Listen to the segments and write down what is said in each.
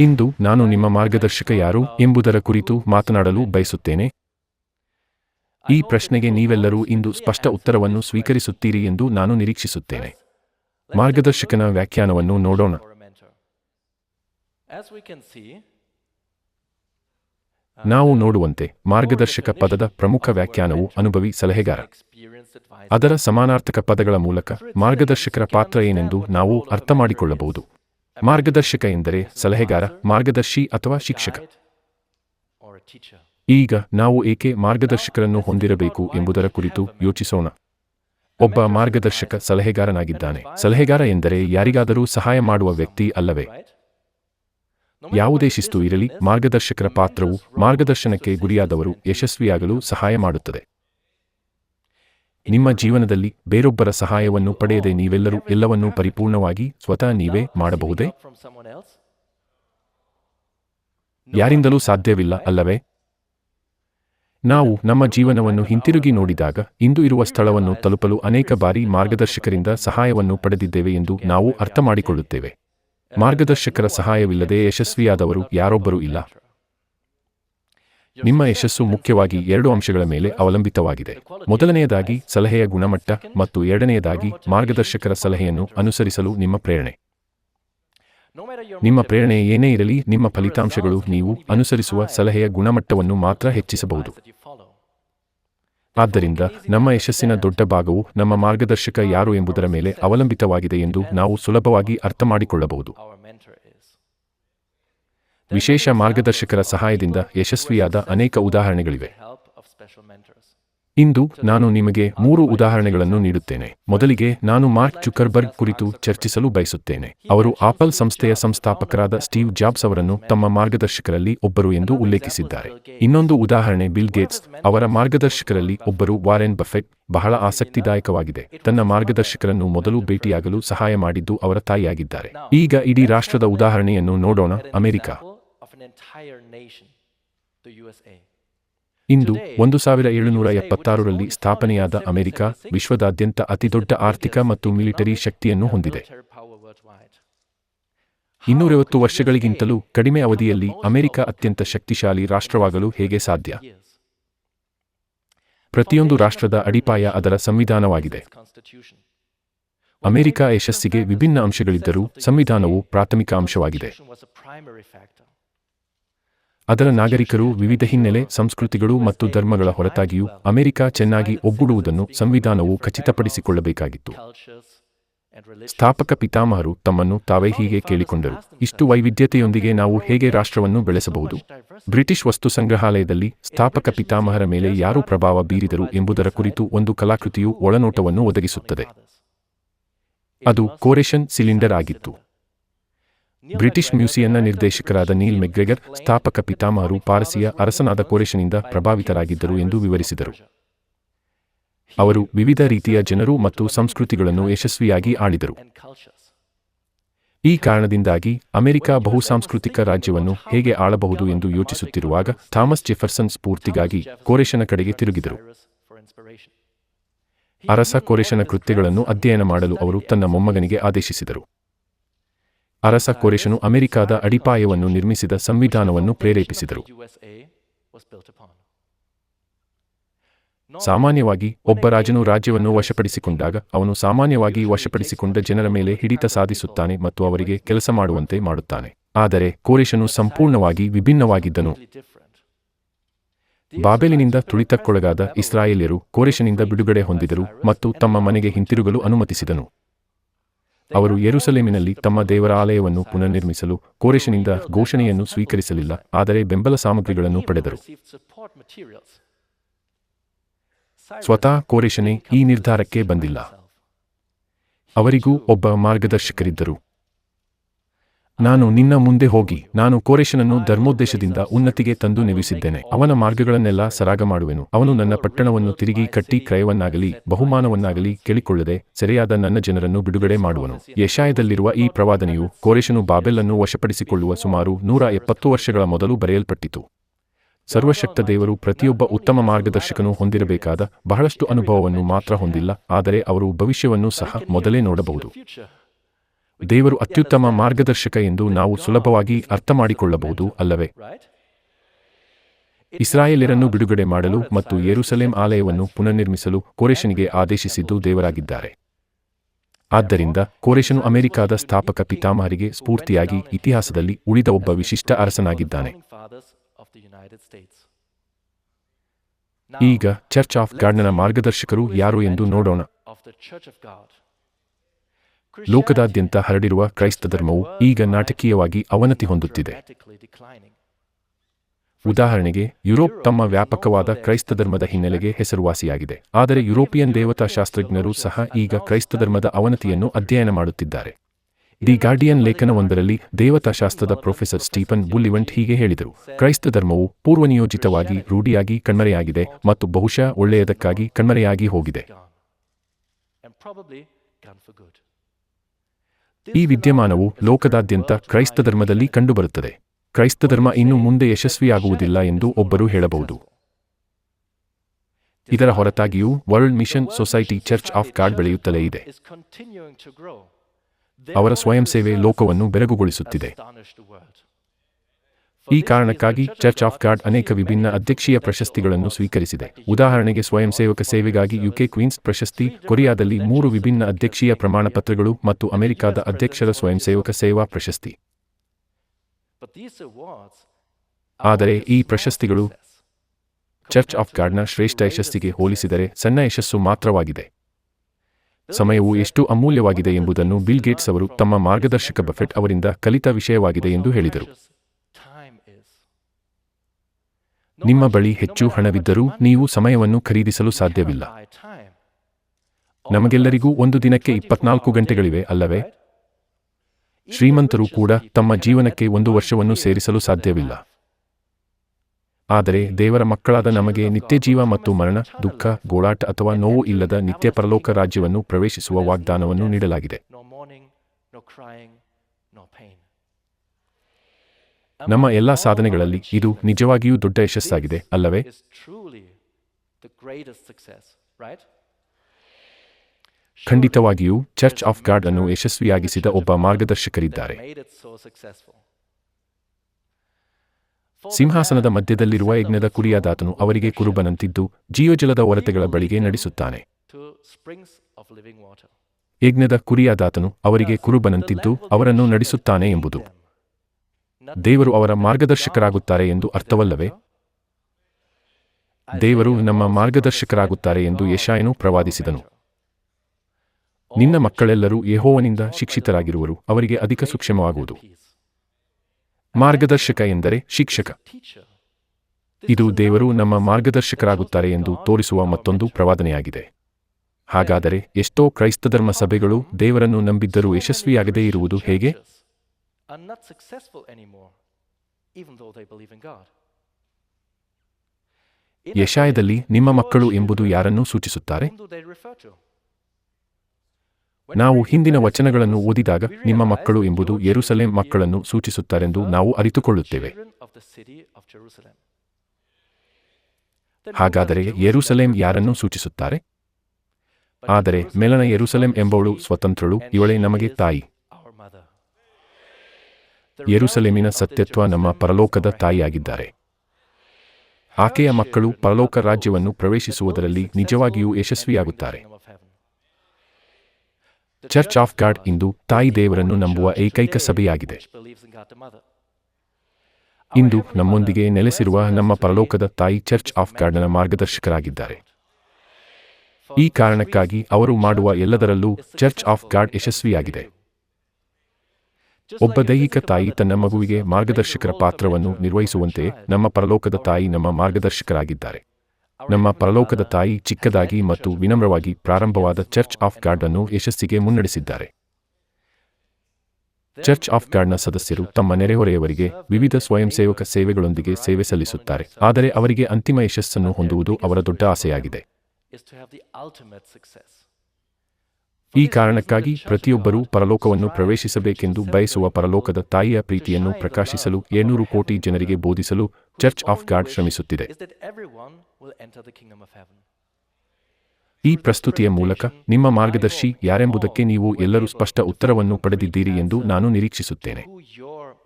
ಇಂದು ನಾನು ನಿಮ್ಮ ಮಾರ್ಗದರ್ಶಕ ಯಾರು ಎಂಬುದರ ಕುರಿತು ಮಾತನಾಡಲು ಬಯಸುತ್ತೇನೆ. ಈ ಪ್ರಶ್ನೆಗೆ ನೀವೆಲ್ಲರೂ ಇಂದು ಸ್ಪಷ್ಟ ಉತ್ತರವನ್ನು ಸ್ವೀಕರಿಸುತ್ತೀರಿ ಎಂದು ನಾನು ನಿರೀಕ್ಷಿಸುತ್ತೇನೆ. ಮಾರ್ಗದರ್ಶಕನ ವ್ಯಾಖ್ಯಾನವನ್ನು ನೋಡೋಣ. ನಾವು ನೋಡುವಂತೆ ಮಾರ್ಗದರ್ಶಕ ಪದದ ಪ್ರಮುಖ ವ್ಯಾಖ್ಯಾನವು ಅನುಭವಿ ಸಲಹೆಗಾರ. ಅದರ ಸಮಾನಾರ್ಥಕ ಪದಗಳ ಮೂಲಕ ಮಾರ್ಗದರ್ಶಕರ ಪಾತ್ರ ಏನೆಂದು ನಾವು ಅರ್ಥಮಾಡಿಕೊಳ್ಳಬಹುದು. ಮಾರ್ಗದರ್ಶಕ ಎಂದರೆ ಸಲಹೆಗಾರ, ಮಾರ್ಗದರ್ಶಿ ಅಥವಾ ಶಿಕ್ಷಕ. ಈಗ ನಾವು ಏಕೆ ಮಾರ್ಗದರ್ಶಕರನ್ನು ಹೊಂದಿರಬೇಕು ಎಂಬುದರ ಕುರಿತು ಯೋಚಿಸೋಣ. ಒಬ್ಬ ಮಾರ್ಗದರ್ಶಕ ಸಲಹೆಗಾರನಾಗಿದ್ದಾನೆ. ಸಲಹೆಗಾರ ಎಂದರೆ ಯಾರಿಗಾದರೂ ಸಹಾಯ ಮಾಡುವ ವ್ಯಕ್ತಿ ಅಲ್ಲವೇ? ಯಾವುದೇ ಶಿಸ್ತು ಇರಲಿ, ಮಾರ್ಗದರ್ಶಕರ ಪಾತ್ರವು ಮಾರ್ಗದರ್ಶನಕ್ಕೆ ಗುರಿಯಾದವರು ಯಶಸ್ವಿಯಾಗಲು ಸಹಾಯ ಮಾಡುತ್ತದೆ. ನಿಮ್ಮ ಜೀವನದಲ್ಲಿ ಬೇರೊಬ್ಬರ ಸಹಾಯವನ್ನು ಪಡೆಯದೆ ನೀವೆಲ್ಲರೂ ಎಲ್ಲವನ್ನೂ ಪರಿಪೂರ್ಣವಾಗಿ ಸ್ವತಃ ನೀವೇ ಮಾಡಬಹುದೇ? ಯಾರಿಂದಲೂ ಸಾಧ್ಯವಿಲ್ಲ ಅಲ್ಲವೇ? ನಾವು ನಮ್ಮ ಜೀವನವನ್ನು ಹಿಂತಿರುಗಿ ನೋಡಿದಾಗ ಇಂದು ಇರುವ ಸ್ಥಳವನ್ನು ತಲುಪಲು ಅನೇಕ ಬಾರಿ ಮಾರ್ಗದರ್ಶಕರಿಂದ ಸಹಾಯವನ್ನು ಪಡೆದಿದ್ದೇವೆ ಎಂದು ನಾವು ಅರ್ಥ ಮಾಡಿಕೊಳ್ಳುತ್ತೇವೆ ಮಾರ್ಗದರ್ಶಕರ ಸಹಾಯವಿಲ್ಲದೆ ಯಶಸ್ವಿಯಾದವರು ಯಾರೊಬ್ಬರೂ ಇಲ್ಲ. ನಿಮ್ಮ ಯಶಸ್ಸು ಮುಖ್ಯವಾಗಿ ಎರಡು ಅಂಶಗಳ ಮೇಲೆ ಅವಲಂಬಿತವಾಗಿದೆ. ಮೊದಲನೆಯದಾಗಿ ಸಲಹೆಯ ಗುಣಮಟ್ಟ ಮತ್ತು ಎರಡನೆಯದಾಗಿ ಮಾರ್ಗದರ್ಶಕರ ಸಲಹೆಯನ್ನು ಅನುಸರಿಸಲು ನಿಮ್ಮ ಪ್ರೇರಣೆ. ನಿಮ್ಮ ಪ್ರೇರಣೆ ಏನೇ ಇರಲಿ, ನಿಮ್ಮ ಫಲಿತಾಂಶಗಳು ನೀವು ಅನುಸರಿಸುವ ಸಲಹೆಯ ಗುಣಮಟ್ಟವನ್ನು ಮಾತ್ರ ಹೆಚ್ಚಿಸಬಹುದು. ಆದ್ದರಿಂದ ನಮ್ಮ ಯಶಸ್ಸಿನ ದೊಡ್ಡ ಭಾಗವು ನಮ್ಮ ಮಾರ್ಗದರ್ಶಕ ಯಾರು ಎಂಬುದರ ಮೇಲೆ ಅವಲಂಬಿತವಾಗಿದೆ ಎಂದು ನಾವು ಸುಲಭವಾಗಿ ಅರ್ಥಮಾಡಿಕೊಳ್ಳಬಹುದು. ವಿಶೇಷ ಮಾರ್ಗದರ್ಶಕರ ಸಹಾಯದಿಂದ ಯಶಸ್ವಿಯಾದ ಅನೇಕ ಉದಾಹರಣೆಗಳಿವೆ. ಇಂದು ನಾನು ನಿಮಗೆ ಮೂರು ಉದಾಹರಣೆಗಳನ್ನು ನೀಡುತ್ತೇನೆ. ಮೊದಲಿಗೆ ನಾನು ಮಾರ್ಕ್ ಚುಕರ್ಬರ್ಗ್ ಕುರಿತು ಚರ್ಚಿಸಲು ಬಯಸುತ್ತೇನೆ. ಅವರು ಆಪಲ್ ಸಂಸ್ಥೆಯ ಸಂಸ್ಥಾಪಕರಾದ ಸ್ಟೀವ್ ಜಾಬ್ಸ್ ಅವರನ್ನು ತಮ್ಮ ಮಾರ್ಗದರ್ಶಕರಲ್ಲಿ ಒಬ್ಬರು ಎಂದು ಉಲ್ಲೇಖಿಸಿದ್ದಾರೆ. ಇನ್ನೊಂದು ಉದಾಹರಣೆ ಬಿಲ್ ಗೇಟ್ಸ್. ಅವರ ಮಾರ್ಗದರ್ಶಕರಲ್ಲಿ ಒಬ್ಬರು ವಾರೆನ್ ಬಫೆಟ್. ಬಹಳ ಆಸಕ್ತಿದಾಯಕವಾಗಿದೆ. ತನ್ನ ಮಾರ್ಗದರ್ಶಕರನ್ನು ಮೊದಲು ಭೇಟಿಯಾಗಲು ಸಹಾಯ ಮಾಡಿದ್ದು ಅವರ ತಾಯಿಯಾಗಿದ್ದಾರೆ. ಈಗ ಇಡೀ ರಾಷ್ಟ್ರದ ಉದಾಹರಣೆಯನ್ನು ನೋಡೋಣ. ಅಮೆರಿಕ. ಇಂದು ಒಂದು ಸಾವಿರ ಏಳುನೂರ ಎಪ್ಪತ್ತಾರರಲ್ಲಿ ಸ್ಥಾಪನೆಯಾದ ಅಮೆರಿಕ ವಿಶ್ವದಾದ್ಯಂತ ಅತಿದೊಡ್ಡ ಆರ್ಥಿಕ ಮತ್ತು ಮಿಲಿಟರಿ ಶಕ್ತಿಯನ್ನು ಹೊಂದಿದೆ. ಇನ್ನೂರೈವತ್ತು ವರ್ಷಗಳಿಗಿಂತಲೂ ಕಡಿಮೆ ಅವಧಿಯಲ್ಲಿ ಅಮೆರಿಕ ಅತ್ಯಂತ ಶಕ್ತಿಶಾಲಿ ರಾಷ್ಟ್ರವಾಗಲು ಹೇಗೆ ಸಾಧ್ಯ? ಪ್ರತಿಯೊಂದು ರಾಷ್ಟ್ರದ ಅಡಿಪಾಯ ಅದರ ಸಂವಿಧಾನವಾಗಿದೆ. ಅಮೆರಿಕ ಯಶಸ್ಸಿಗೆ ವಿಭಿನ್ನ ಅಂಶಗಳಿದ್ದರೂ ಸಂವಿಧಾನವು ಪ್ರಾಥಮಿಕ ಅಂಶವಾಗಿದೆ. ಅದರ ನಾಗರಿಕರು ವಿವಿಧ ಹಿನ್ನೆಲೆ, ಸಂಸ್ಕೃತಿಗಳು ಮತ್ತು ಧರ್ಮಗಳ ಹೊರತಾಗಿಯೂ ಅಮೆರಿಕ ಚೆನ್ನಾಗಿ ಒಗ್ಗೂಡುವುದನ್ನು ಸಂವಿಧಾನವು ಖಚಿತಪಡಿಸಿಕೊಳ್ಳಬೇಕಾಗಿತ್ತು. ಸ್ಥಾಪಕ ಪಿತಾಮಹರು ತಮ್ಮನ್ನು ತಾವೇ ಹೀಗೆ ಕೇಳಿಕೊಂಡರು, ಇಷ್ಟು ವೈವಿಧ್ಯತೆಯೊಂದಿಗೆ ನಾವು ಹೇಗೆ ರಾಷ್ಟ್ರವನ್ನು ಬೆಳೆಸಬಹುದು? ಬ್ರಿಟಿಷ್ ವಸ್ತು ಸಂಗ್ರಹಾಲಯದಲ್ಲಿ ಸ್ಥಾಪಕ ಪಿತಾಮಹರ ಮೇಲೆ ಯಾರು ಪ್ರಭಾವ ಬೀರಿದರು ಎಂಬುದರ ಕುರಿತು ಒಂದು ಕಲಾಕೃತಿಯು ಒಳನೋಟವನ್ನು ಒದಗಿಸುತ್ತದೆ. ಅದು ಕೋರೇಷನ್ ಸಿಲಿಂಡರ್ ಆಗಿತ್ತು. ಬ್ರಿಟಿಷ್ ಮ್ಯೂಸಿಯಂನ ನಿರ್ದೇಶಕರಾದ ನೀಲ್ ಮೆಗ್ರೆಗರ್, ಸ್ಥಾಪಕ ಪಿತಾಮಹರು ಪಾರಸಿಯ ಅರಸನಾದ ಕೊರೇಶನಿಂದ ಪ್ರಭಾವಿತರಾಗಿದ್ದರು ಎಂದು ವಿವರಿಸಿದರು. ಅವರು ವಿವಿಧ ರೀತಿಯ ಜನರು ಮತ್ತು ಸಂಸ್ಕೃತಿಗಳನ್ನು ಯಶಸ್ವಿಯಾಗಿ ಆಳಿದರು. ಈ ಕಾರಣದಿಂದಾಗಿ ಅಮೆರಿಕ ಬಹುಸಾಂಸ್ಕೃತಿಕ ರಾಜ್ಯವನ್ನು ಹೇಗೆ ಆಳಬಹುದು ಎಂದು ಯೋಚಿಸುತ್ತಿರುವಾಗ ಥಾಮಸ್ ಜೆಫರ್ಸನ್ ಸ್ಫೂರ್ತಿಗಾಗಿ ಕೋರೇಶನ ಕಡೆಗೆ ತಿರುಗಿದರು. ಅರಸ ಕೊರೇಶನ ಕೃತ್ಯಗಳನ್ನು ಅಧ್ಯಯನ ಮಾಡಲು ಅವರು ತನ್ನ ಮೊಮ್ಮಗನಿಗೆ ಆದೇಶಿಸಿದರು. ಅರಸ ಕೋರೇಶನು ಅಮೆರಿಕಾದ ಅಡಿಪಾಯವನ್ನು ನಿರ್ಮಿಸಿದ ಸಂವಿಧಾನವನ್ನು ಪ್ರೇರೇಪಿಸಿದರು. ಸಾಮಾನ್ಯವಾಗಿ ಒಬ್ಬ ರಾಜನು ರಾಜ್ಯವನ್ನು ವಶಪಡಿಸಿಕೊಂಡಾಗ ಅವನು ಸಾಮಾನ್ಯವಾಗಿ ವಶಪಡಿಸಿಕೊಂಡ ಜನರ ಮೇಲೆ ಹಿಡಿತ ಸಾಧಿಸುತ್ತಾನೆ ಮತ್ತು ಅವರಿಗೆ ಕೆಲಸ ಮಾಡುವಂತೆ ಮಾಡುತ್ತಾನೆ. ಆದರೆ ಕೋರೇಶನು ಸಂಪೂರ್ಣವಾಗಿ ವಿಭಿನ್ನವಾಗಿದ್ದನು. ಬಾಬೆಲಿನಿಂದ ತುಳಿತಕ್ಕೊಳಗಾದ ಇಸ್ರಾಯೇಲ್ಯರು ಕೋರೇಶನಿಂದ ಬಿಡುಗಡೆ ಹೊಂದಿದರು ಮತ್ತು ತಮ್ಮ ಮನೆಗೆ ಹಿಂತಿರುಗಲು ಅನುಮತಿಸಿದನು. ಅವರು ಯೆರೂಸಲೇಮಿನಲ್ಲಿ ತಮ್ಮ ದೇವರ ಆಲಯವನ್ನು ಪುನರ್ನಿರ್ಮಿಸಲು ಕೋರೇಶನಿಂದ ಘೋಷಣೆಯನ್ನು ಸ್ವೀಕರಿಸಲಿಲ್ಲ, ಆದರೆ ಬೆಂಬಲ ಸಾಮಗ್ರಿಗಳನ್ನು ಪಡೆದರು. ಸ್ವತಃ ಕೋರೇಶನೇ ಈ ನಿರ್ಧಾರಕ್ಕೆ ಬಂದಿಲ್ಲ. ಅವರಿಗೂ ಒಬ್ಬ ಮಾರ್ಗದರ್ಶಕರಿದ್ದರು. ನಾನು ನಿನ್ನ ಮುಂದೆ ಹೋಗಿ, ನಾನು ಕೋರೇಶನನ್ನು ಧರ್ಮೋದ್ದೇಶದಿಂದ ಉನ್ನತಿಗೆ ತಂದು ನಿಲ್ಲಿಸಿದ್ದೇನೆ. ಅವನ ಮಾರ್ಗಗಳನ್ನೆಲ್ಲ ಸರಾಗ ಮಾಡುವೆನು. ಅವನು ನನ್ನ ಪಟ್ಟಣವನ್ನು ತಿರುಗಿ ಕಟ್ಟಿ ಕ್ರಯವನ್ನಾಗಲಿ, ಬಹುಮಾನವನ್ನಾಗಲಿ ಕೇಳಿಕೊಳ್ಳದೆ ಸೆರೆಯಾದ ನನ್ನ ಜನರನ್ನು ಬಿಡುಗಡೆ ಮಾಡುವನು. ಯಶಾಯದಲ್ಲಿರುವ ಈ ಪ್ರವಾದನೆಯು ಕೋರೇಶನು ಬಾಬೆಲನ್ನು ವಶಪಡಿಸಿಕೊಳ್ಳುವ ಸುಮಾರು ನೂರ ಎಪ್ಪತ್ತು ವರ್ಷಗಳ ಮೊದಲು ಬರೆಯಲ್ಪಟ್ಟಿತು. ಸರ್ವಶಕ್ತ ದೇವರು ಪ್ರತಿಯೊಬ್ಬ ಉತ್ತಮ ಮಾರ್ಗದರ್ಶಕನು ಹೊಂದಿರಬೇಕಾದ ಬಹಳಷ್ಟು ಅನುಭವವನ್ನು ಮಾತ್ರ ಹೊಂದಿಲ್ಲ, ಆದರೆ ಅವರು ಭವಿಷ್ಯವನ್ನು ಸಹ ಮೊದಲೇ ನೋಡಬಹುದು. ದೇವರು ಅತ್ಯುತ್ತಮ ಮಾರ್ಗದರ್ಶಕ ಎಂದು ನಾವು ಸುಲಭವಾಗಿ ಅರ್ಥಮಾಡಿಕೊಳ್ಳಬಹುದು ಅಲ್ಲವೇ? ಇಸ್ರಾಯೇಲರನ್ನು ಇಸ್ರಾಯೇಲ್ಯರನ್ನು ಬಿಡುಗಡೆ ಮಾಡಲು ಮತ್ತು ಯೆರೂಸಲೇಂ ಆಲಯವನ್ನು ಪುನರ್ನಿರ್ಮಿಸಲು ಕೋರೇಶನಿಗೆ ಆದೇಶಿಸಿದ್ದು ದೇವರಾಗಿದ್ದಾರೆ. ಆದ್ದರಿಂದ ಕೋರೇಶನು ಅಮೆರಿಕಾದ ಸ್ಥಾಪಕ ಪಿತಾಮಹರಿಗೆ ಸ್ಫೂರ್ತಿಯಾಗಿ ಇತಿಹಾಸದಲ್ಲಿ ಉಳಿದ ಒಬ್ಬ ವಿಶಿಷ್ಟ ಅರಸನಾಗಿದ್ದಾನೆ. ಈಗ ಚರ್ಚ್ ಆಫ್ ಗಾರ್ಡ್ನ ಮಾರ್ಗದರ್ಶಕರು ಯಾರು ಎಂದು ನೋಡೋಣ. ಲೋಕದಾದ್ಯಂತ ಹರಡಿರುವ ಕ್ರೈಸ್ತ ಧರ್ಮವು ಈಗ ನಾಟಕೀಯವಾಗಿ ಅವನತಿ ಹೊಂದುತ್ತಿದೆ. ಉದಾಹರಣೆಗೆ, ಯುರೋಪ್ ತಮ್ಮ ವ್ಯಾಪಕವಾದ ಕ್ರೈಸ್ತ ಧರ್ಮದ ಹಿನ್ನೆಲೆಗೆ ಹೆಸರುವಾಸಿಯಾಗಿದೆ. ಆದರೆ ಯುರೋಪಿಯನ್ ದೇವತಾಶಾಸ್ತ್ರಜ್ಞರು ಸಹ ಈಗ ಕ್ರೈಸ್ತ ಧರ್ಮದ ಅವನತಿಯನ್ನು ಅಧ್ಯಯನ ಮಾಡುತ್ತಿದ್ದಾರೆ. ದಿ ಗಾರ್ಡಿಯನ್ ಲೇಖನವೊಂದರಲ್ಲಿ ದೇವತಾಶಾಸ್ತ್ರದ ಪ್ರೊಫೆಸರ್ ಸ್ಟೀಫನ್ ಬುಲ್ಲಿವೆಂಟ್ ಹೀಗೆ ಹೇಳಿದರು, ಕ್ರೈಸ್ತ ಧರ್ಮವು ಪೂರ್ವನಿಯೋಜಿತವಾಗಿ ರೂಢಿಯಾಗಿ ಕಣ್ಮರೆಯಾಗಿದೆ ಮತ್ತು ಬಹುಶಃ ಒಳ್ಳೆಯದಕ್ಕಾಗಿ ಕಣ್ಮರೆಯಾಗಿ ಹೋಗಿದೆ. ಈ ವಿದ್ಯಮಾನವು ಲೋಕದಾದ್ಯಂತ ಕ್ರೈಸ್ತ ಧರ್ಮದಲ್ಲಿ ಕಂಡುಬರುತ್ತದೆ ಕ್ರೈಸ್ತ ಧರ್ಮ ಇನ್ನು ಮುಂದೆ ಯಶಸ್ವಿಯಾಗುವುದಿಲ್ಲ ಎಂದು ಒಬ್ಬರು ಹೇಳಬಹುದು ಇದರ ಹೊರತಾಗಿಯೂ World Mission Society Church of God ಬೆಳೆಯುತ್ತಲೇ ಇದೆ. ಅವರ ಸ್ವಯಂ ಸೇವೆ ಲೋಕವನ್ನು ಬೆರಗುಗೊಳಿಸುತ್ತಿದೆ. ಈ ಕಾರಣಕ್ಕಾಗಿ ಚರ್ಚ್ ಆಫ್ ಗಾಡ್ ಅನೇಕ ವಿಭಿನ್ನ ಅಧ್ಯಕ್ಷೀಯ ಪ್ರಶಸ್ತಿಗಳನ್ನು ಸ್ವೀಕರಿಸಿದೆ. ಉದಾಹರಣೆಗೆ ಸ್ವಯಂ ಸೇವಕ ಸೇವೆಗಾಗಿ ಯುಕೆ ಕ್ವೀನ್ಸ್ ಪ್ರಶಸ್ತಿ, ಕೊರಿಯಾದಲ್ಲಿ ಮೂರು ವಿಭಿನ್ನ ಅಧ್ಯಕ್ಷೀಯ ಪ್ರಮಾಣಪತ್ರಗಳು ಮತ್ತು ಅಮೆರಿಕಾದ ಅಧ್ಯಕ್ಷರ ಸ್ವಯಂ ಸೇವಕ ಸೇವಾ ಪ್ರಶಸ್ತಿ. ಆದರೆ ಈ ಪ್ರಶಸ್ತಿಗಳು ಚರ್ಚ್ ಆಫ್ ಗಾಡ್ನ ಶ್ರೇಷ್ಠ ಯಶಸ್ಸಿಗೆ ಹೋಲಿಸಿದರೆ ಸಣ್ಣ ಯಶಸ್ಸು ಮಾತ್ರವಾಗಿದೆ. ಸಮಯವು ಎಷ್ಟು ಅಮೂಲ್ಯವಾಗಿದೆ ಎಂಬುದನ್ನು ಬಿಲ್ ಗೇಟ್ಸ್ ಅವರು ತಮ್ಮ ಮಾರ್ಗದರ್ಶಕ ಬಫೆಟ್ ಅವರಿಂದ ಕಲಿತ ವಿಷಯವಾಗಿದೆ ಎಂದು ಹೇಳಿದರು. ನಿಮ್ಮ ಬಳಿ ಹೆಚ್ಚು ಹಣವಿದ್ದರೂ ನೀವು ಸಮಯವನ್ನು ಖರೀದಿಸಲು ಸಾಧ್ಯವಿಲ್ಲ. ನಮಗೆಲ್ಲರಿಗೂ ಒಂದು ದಿನಕ್ಕೆ ಇಪ್ಪತ್ನಾಲ್ಕು ಗಂಟೆಗಳಿವೆ ಅಲ್ಲವೇ? ಶ್ರೀಮಂತರು ಕೂಡ ತಮ್ಮ ಜೀವನಕ್ಕೆ ಒಂದು ವರ್ಷವನ್ನು ಸೇರಿಸಲು ಸಾಧ್ಯವಿಲ್ಲ. ಆದರೆ ದೇವರ ಮಕ್ಕಳಾದ ನಮಗೆ ನಿತ್ಯ ಜೀವ ಮತ್ತು ಮರಣ, ದುಃಖ, ಗೋಳಾಟ ಅಥವಾ ನೋವು ಇಲ್ಲದ ನಿತ್ಯ ಪರಲೋಕ ರಾಜ್ಯವನ್ನು ಪ್ರವೇಶಿಸುವ ವಾಗ್ದಾನವನ್ನು ನೀಡಲಾಗಿದೆ. ನಮ್ಮ ಎಲ್ಲಾ ಸಾಧನೆಗಳಲ್ಲಿ ಇದು ನಿಜವಾಗಿಯೂ ದೊಡ್ಡ ಯಶಸ್ಸಾಗಿದೆ ಅಲ್ಲವೇ? ಖಂಡಿತವಾಗಿಯೂ ಚರ್ಚ್ ಆಫ್ ಗಾಡ್ ಅನ್ನು ಯಶಸ್ವಿಯಾಗಿಸಿದ ಒಬ್ಬ ಮಾರ್ಗದರ್ಶಕರಿದ್ದಾರೆ. ಸಿಂಹಾಸನದ ಮಧ್ಯದಲ್ಲಿರುವ ಯಜ್ಞದ ಕುರಿಯಾದಾತನು ಅವರಿಗೆ ಕುರುಬನಂತಿದ್ದು ಜೀವಜಲದ ಒರತೆಗಳ ಬಳಿಗೆ ನಡೆಸುತ್ತಾನೆ. ಯಜ್ಞದ ಕುರಿಯಾದಾತನು ಅವರಿಗೆ ಕುರುಬನಂತಿದ್ದು ಅವರನ್ನು ನಡೆಸುತ್ತಾನೆ ಎಂಬುದು ದೇವರು ಅವರ ಮಾರ್ಗದರ್ಶಕರಾಗುತ್ತಾರೆ ಎಂದು ಅರ್ಥವಲ್ಲವೇ? ದೇವರು ನಮ್ಮ ಮಾರ್ಗದರ್ಶಕರಾಗುತ್ತಾರೆ ಎಂದು ಯಶಾಯನು ಪ್ರವಾದಿಸಿದನು. ನಿನ್ನ ಮಕ್ಕಳೆಲ್ಲರೂ ಯಹೋವನಿಂದ ಶಿಕ್ಷಿತರಾಗಿರುವರು, ಅವರಿಗೆ ಅಧಿಕ ಸೂಕ್ಷ್ಮವಾಗುವುದು. ಮಾರ್ಗದರ್ಶಕ ಎಂದರೆ ಶಿಕ್ಷಕ. ಇದು ದೇವರು ನಮ್ಮ ಮಾರ್ಗದರ್ಶಕರಾಗುತ್ತಾರೆ ಎಂದು ತೋರಿಸುವ ಮತ್ತೊಂದು ಪ್ರವಾದನೆಯಾಗಿದೆ. ಹಾಗಾದರೆ ಎಷ್ಟೋ ಕ್ರೈಸ್ತ ಧರ್ಮ ಸಭೆಗಳು ದೇವರನ್ನು ನಂಬಿದ್ದರೂ ಯಶಸ್ವಿಯಾಗದೇ ಇರುವುದು ಹೇಗೆ? Are not successful anymore, even though they believe in God. Yeshayadalli, ಯಶಾಯದಲ್ಲಿ ನಿಮ್ಮ ಮಕ್ಕಳು ಎಂಬುದು ಯಾರನ್ನು ಸೂಚಿಸುತ್ತಾರೆ? ನಾವು ಹಿಂದಿನ ವಚನಗಳನ್ನು ಓದಿದಾಗ ನಿಮ್ಮ ಮಕ್ಕಳು ಎಂಬುದು ಯೆರೂಸಲೇಂ ಮಕ್ಕಳನ್ನು ಸೂಚಿಸುತ್ತಾರೆಂದು ನಾವು ಅರಿತುಕೊಳ್ಳುತ್ತೇವೆ ಹಾಗಾದರೆ ಯೆರೂಸಲೇಂ ಯಾರನ್ನು ಸೂಚಿಸುತ್ತಾರೆ ಆದರೆ Jerusalem ಮೆಲನ ಯೆರೂಸಲೇಂ ಎಂಬವಳು ಸ್ವತಂತ್ರಳು ಇವಳೇ ನಮಗೆ ತಾಯಿ ಯೆರೂಸಲೇಮಿನ ಸತ್ಯತ್ವ ನಮ್ಮ ಪರಲೋಕದ ತಾಯಿಯಾಗಿದ್ದಾರೆ. ಆಕೆಯ ಮಕ್ಕಳು ಪರಲೋಕ ರಾಜ್ಯವನ್ನು ಪ್ರವೇಶಿಸುವುದರಲ್ಲಿ ನಿಜವಾಗಿಯೂ ಯಶಸ್ವಿಯಾಗುತ್ತಾರೆ. ಚರ್ಚ್ ಆಫ್ ಗಾಡ್ ಇಂದು ತಾಯಿ ದೇವರನ್ನು ನಂಬುವ ಏಕೈಕ ಸಭೆಯಾಗಿದೆ. ಇಂದು ನಮ್ಮೊಂದಿಗೆ ನೆಲೆಸಿರುವ ನಮ್ಮ ಪರಲೋಕದ ತಾಯಿ ಚರ್ಚ್ ಆಫ್ ಗಾಡ್ನ ಮಾರ್ಗದರ್ಶಕರಾಗಿದ್ದಾರೆ. ಈ ಕಾರಣಕ್ಕಾಗಿ ಅವರು ಮಾಡುವ ಎಲ್ಲದರಲ್ಲೂ ಚರ್ಚ್ ಆಫ್ ಗಾಡ್ ಯಶಸ್ವಿಯಾಗಿದೆ. ಒಬ್ಬ ದೈಹಿಕ ತಾಯಿ ತನ್ನ ಮಗುವಿಗೆ ಮಾರ್ಗದರ್ಶಕರ ಪಾತ್ರವನ್ನು ನಿರ್ವಹಿಸುವಂತೆ ನಮ್ಮ ಪರಲೋಕದ ತಾಯಿ ನಮ್ಮ ಮಾರ್ಗದರ್ಶಕರಾಗಿದ್ದಾರೆ. ನಮ್ಮ ಪರಲೋಕದ ತಾಯಿ ಚಿಕ್ಕದಾಗಿ ಮತ್ತು ವಿನಮ್ರವಾಗಿ ಪ್ರಾರಂಭವಾದ ಚರ್ಚ್ ಆಫ್ ಗಾರ್ಡ್ ಅನ್ನು ಯಶಸ್ಸಿಗೆ ಮುನ್ನಡೆಸಿದ್ದಾರೆ. ಚರ್ಚ್ ಆಫ್ ಗಾಡ್ನ ಸದಸ್ಯರು ತಮ್ಮ ನೆರೆಹೊರೆಯವರಿಗೆ ವಿವಿಧ ಸ್ವಯಂ ಸೇವಕ ಸೇವೆಗಳೊಂದಿಗೆ ಸೇವೆ ಸಲ್ಲಿಸುತ್ತಾರೆ. ಆದರೆ ಅವರಿಗೆ ಅಂತಿಮ ಯಶಸ್ಸನ್ನು ಹೊಂದುವುದು ಅವರ ದೊಡ್ಡ ಆಸೆಯಾಗಿದೆ. ಈ ಕಾರಣಕ್ಕಾಗಿ ಪ್ರತಿಯೊಬ್ಬರೂ ಪರಲೋಕವನ್ನು ಪ್ರವೇಶಿಸಬೇಕೆಂದು ಬಯಸುವ ಪರಲೋಕದ ತಾಯಿಯ ಪ್ರೀತಿಯನ್ನು ಪ್ರಕಾಶಿಸಲು ಏಳ್ನೂರು ಕೋಟಿ ಜನರಿಗೆ ಬೋಧಿಸಲು ಚರ್ಚ್ ಆಫ್ ಗಾಡ್ ಶ್ರಮಿಸುತ್ತಿದೆ. ಈ ಪ್ರಸ್ತುತಿಯ ಮೂಲಕ ನಿಮ್ಮ ಮಾರ್ಗದರ್ಶಿ ಯಾರೆಂಬುದಕ್ಕೆ ನೀವು ಎಲ್ಲರೂ ಸ್ಪಷ್ಟ ಉತ್ತರವನ್ನು ಪಡೆದಿದ್ದೀರಿ ಎಂದು ನಾನು ನಿರೀಕ್ಷಿಸುತ್ತೇನೆ.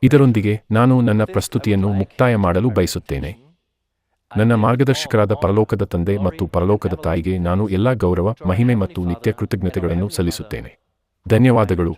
ಇದರೊಂದಿಗೆ ನಾನು ನನ್ನ ಪ್ರಸ್ತುತಿಯನ್ನು ಮುಕ್ತಾಯ ಮಾಡಲು ಬಯಸುತ್ತೇನೆ. ನನ್ನ ಮಾರ್ಗದರ್ಶಕರಾದ ಪರಲೋಕದ ತಂದೆ ಮತ್ತು ಪರಲೋಕದ ತಾಯಿಗೆ ನಾನು ಎಲ್ಲಾ ಗೌರವ, ಮಹಿಮೆ ಮತ್ತು ನಿತ್ಯ ಕೃತಜ್ಞತೆಗಳನ್ನು ಸಲ್ಲಿಸುತ್ತೇನೆ. ಧನ್ಯವಾದಗಳು.